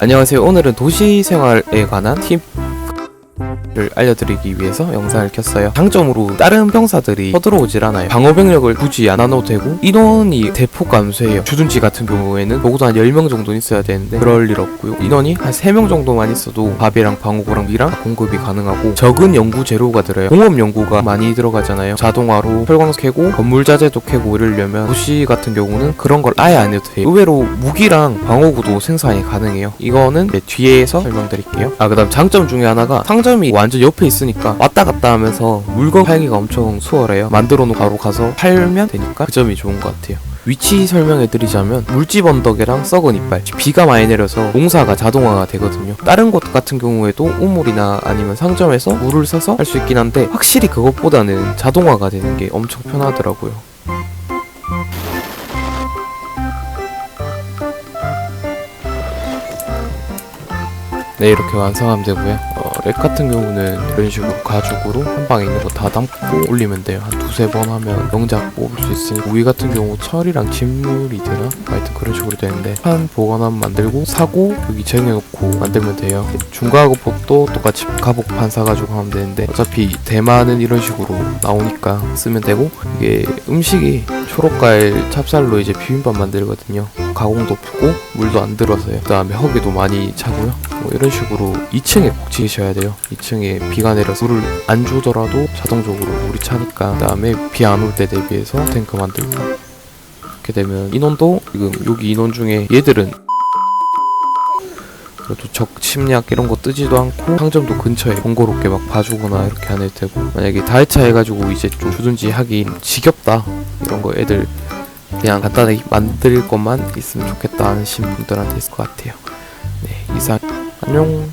안녕하세요. 오늘은 도시 생활에 관한 팁. 를 알려드리기 위해서 영상을 켰어요. 장점으로 다른 병사들이 쳐들어오질 않아요. 방어 병력을 굳이 안 하눠도 되고 인원이 대폭 감소해요. 주둔지 같은 경우에는 적어도 한 10명 정도 는 있어야 되는데 그럴 일 없고요. 인원이 한 3명 정도만 있어도 밥이랑 방어구랑 미랑 공급이 가능하고 적은 연구 재료가 들어요. 공업 연구가 많이 들어가잖아요. 자동화로 철광 캐고 건물 자재도 캐고 이러려면 도시 같은 경우는 그런 걸 아예 안 해도 돼요. 의외로 무기랑 방어구도 생산이 가능해요. 이거는 이제 뒤에서 설명드릴게요. 아 그 다음 장점 중에 하나가 상점이 완전 옆에 있으니까 왔다 갔다 하면서 물건 팔기가 엄청 수월해요. 만들어 놓고 바로 가서 팔면 되니까 그 점이 좋은 것 같아요. 위치 설명해 드리자면 물집 언덕이랑 썩은 이빨 비가 많이 내려서 농사가 자동화가 되거든요 다른 곳 같은 경우에도 우물이나 아니면 상점에서 물을 써서 할 수 있긴 한데 확실히 그것보다는 자동화가 되는 게 엄청 편하더라고요 네 이렇게 완성하면 되고요 어, 렉 같은 경우는 이런 식으로 가죽으로 한 방에 있는 거 다 담고 올리면 돼요. 한 두세 번 하면 영작 뽑을 수 있으니까. 우위 같은 경우 철이랑 진물이 되나? 하여튼 그런 식으로 되는데 판 보관함 만들고 사고 여기 쟁여놓고 만들면 돼요. 중과학업도 똑같이 가복판 사가지고 하면 되는데 어차피 대만은 이런 식으로 나오니까 쓰면 되고 이게 음식이 초록과일 찹쌀로 이제 비빔밥 만들거든요. 가공도 푸고 물도 안 들어서요. 그 다음에 허기도 많이 차고요. 뭐 이런 식으로 2층에 꼭 지으셔야 돼요. 2층에 비가 내려서 물을 안 주더라도 자동적으로 물이 차니까 그 다음에 비 안 올 때 대비해서 탱크 만들고 이렇게 되면 인원도 지금 여기 인원 중에 얘들은 그래도 적 침략 이런 거 뜨지도 않고 상점도 근처에 번거롭게 막 봐주거나 이렇게 안 해도 되고 만약에 다이차 해가지고 이제 좀 주둔지 하기 지겹다 이런 거 애들 그냥 간단하게 만들 것만 있으면 좋겠다 하는 분들한테 있을 것 같아요. 네 이상 안녕